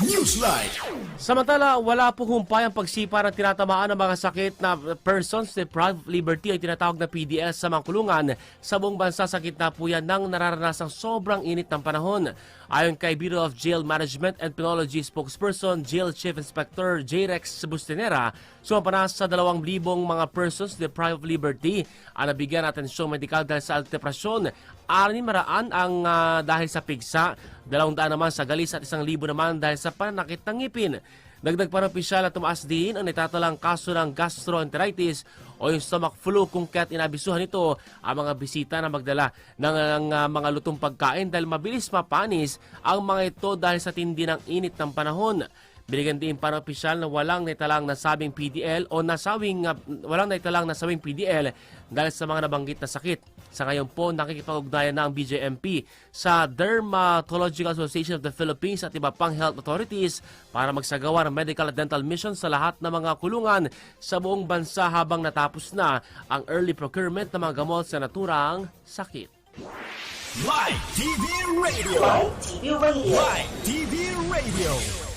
Newsline. Samantala, wala po humpay ang pagsipa ng tinatamaan ng mga sakit na persons deprived liberty ay tinatawag na PDS sa mga kulungan. Sa buong bansa, sakit na po yan ng nararanasang sobrang init ng panahon. Ayon kay Bureau of Jail Management and Penology spokesperson, Jail Chief Inspector J. Rex Bustenera, sumapa na sa 2,000 mga persons deprived of liberty ang nabigyan ng atensyong medikal dahil sa depresyon. Anim maraan ang ah, dahil sa pigsa, dalawang daan naman sa galis at isang libo naman dahil sa pananakit ng ngipin. Dagdag pa ng opisyal na tumaas din ang itatalang kaso ng gastroenteritis o yung stomach flu kung kaya't inabisuhan ito ang mga bisita na magdala ng, ng, ah, mga lutong pagkain dahil mabilis mapanis ang mga ito dahil sa tindi ng init ng panahon. Binigyan din para opisyal na walang naitalang nasabing PDL o nasawing uh, walang naitalang nasabing PDL dahil sa mga nabanggit na sakit. Sa ngayon po, nakikipag-ugnayan na ang BJMP sa Dermatological Association of the Philippines at iba pang health authorities para magsagawa ng medical at dental mission sa lahat ng mga kulungan sa buong bansa habang natapos na ang early procurement ng mga gamot sa naturang sakit. Live TV Radio. Live TV Radio. Live TV Radio.